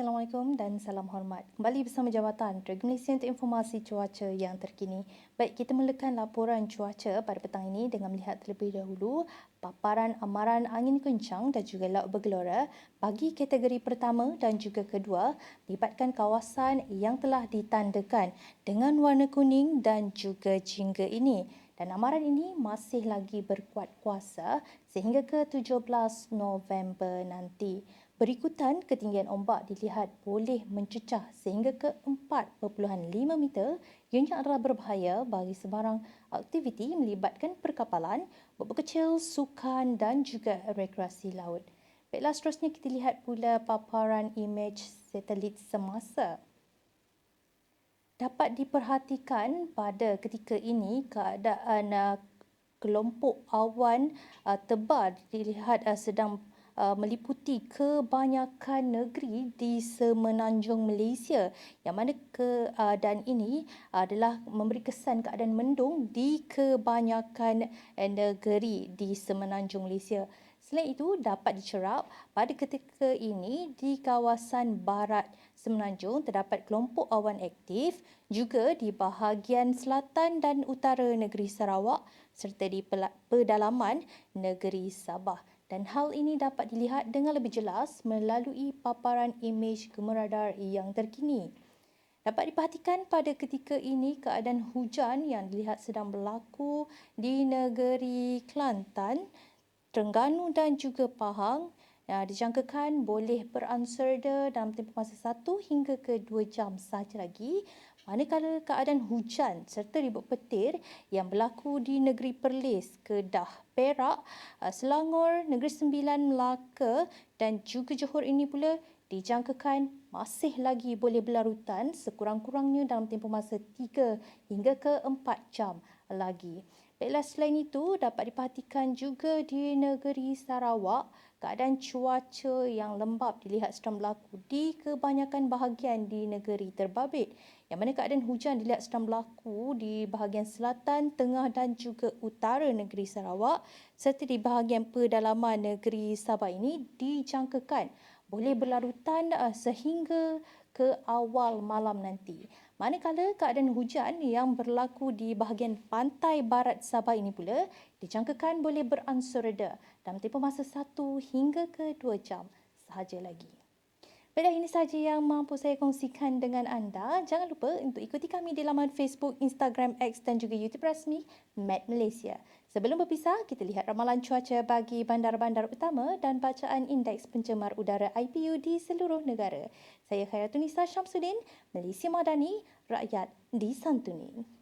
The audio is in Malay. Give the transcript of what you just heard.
Assalamualaikum dan salam hormat. Kembali bersama Jabatan Radio Malaysia untuk informasi cuaca yang terkini. Baik, kita mulakan laporan cuaca pada petang ini dengan melihat terlebih dahulu paparan amaran angin kencang dan juga laut bergelora bagi kategori pertama dan juga kedua melibatkan kawasan yang telah ditandakan dengan warna kuning dan juga jingga ini. Dan amaran ini masih lagi berkuat kuasa sehingga ke 17 November nanti. Berikutan, ketinggian ombak dilihat boleh mencecah sehingga ke 4.5 meter yang adalah berbahaya bagi sebarang aktiviti melibatkan perkapalan, bot kecil, sukan dan juga rekreasi laut. Baiklah, seterusnya kita lihat pula paparan imej satelit semasa. Dapat diperhatikan pada ketika ini keadaan uh, kelompok awan uh, tebal dilihat uh, sedang uh, meliputi kebanyakan negeri di semenanjung Malaysia yang mana keadaan ini adalah memberi kesan keadaan mendung di kebanyakan negeri di semenanjung Malaysia. Selain itu, dapat dicerap pada ketika ini di kawasan barat semenanjung terdapat kelompok awan aktif juga di bahagian selatan dan utara negeri Sarawak serta di pedalaman negeri Sabah dan hal ini dapat dilihat dengan lebih jelas melalui paparan imej gemeradar yang terkini. Dapat diperhatikan pada ketika ini keadaan hujan yang dilihat sedang berlaku di negeri Kelantan, Terengganu dan juga Pahang Ya, dijangkakan boleh beransur dalam tempoh masa satu hingga ke dua jam sahaja lagi manakala keadaan hujan serta ribut petir yang berlaku di negeri Perlis, Kedah, Perak, uh, Selangor, Negeri Sembilan, Melaka dan juga Johor ini pula dijangkakan masih lagi boleh berlarutan sekurang-kurangnya dalam tempoh masa tiga hingga ke empat jam lagi. Baiklah selain itu dapat diperhatikan juga di negeri Sarawak keadaan cuaca yang lembap dilihat sedang berlaku di kebanyakan bahagian di negeri terbabit. Yang mana keadaan hujan dilihat sedang berlaku di bahagian selatan, tengah dan juga utara negeri Sarawak serta di bahagian pedalaman negeri Sabah ini dijangkakan boleh berlarutan uh, sehingga ke awal malam nanti. Manakala keadaan hujan yang berlaku di bahagian pantai barat Sabah ini pula dijangkakan boleh beransur reda dalam tempoh masa satu hingga ke dua jam sahaja lagi. Baiklah ini sahaja yang mampu saya kongsikan dengan anda. Jangan lupa untuk ikuti kami di laman Facebook, Instagram, X dan juga YouTube rasmi Met Malaysia. Sebelum berpisah, kita lihat ramalan cuaca bagi bandar-bandar utama dan bacaan indeks pencemar udara IPU di seluruh negara. Saya Khairatun Nisa Syamsuddin, Malaysia Madani, rakyat disantuni.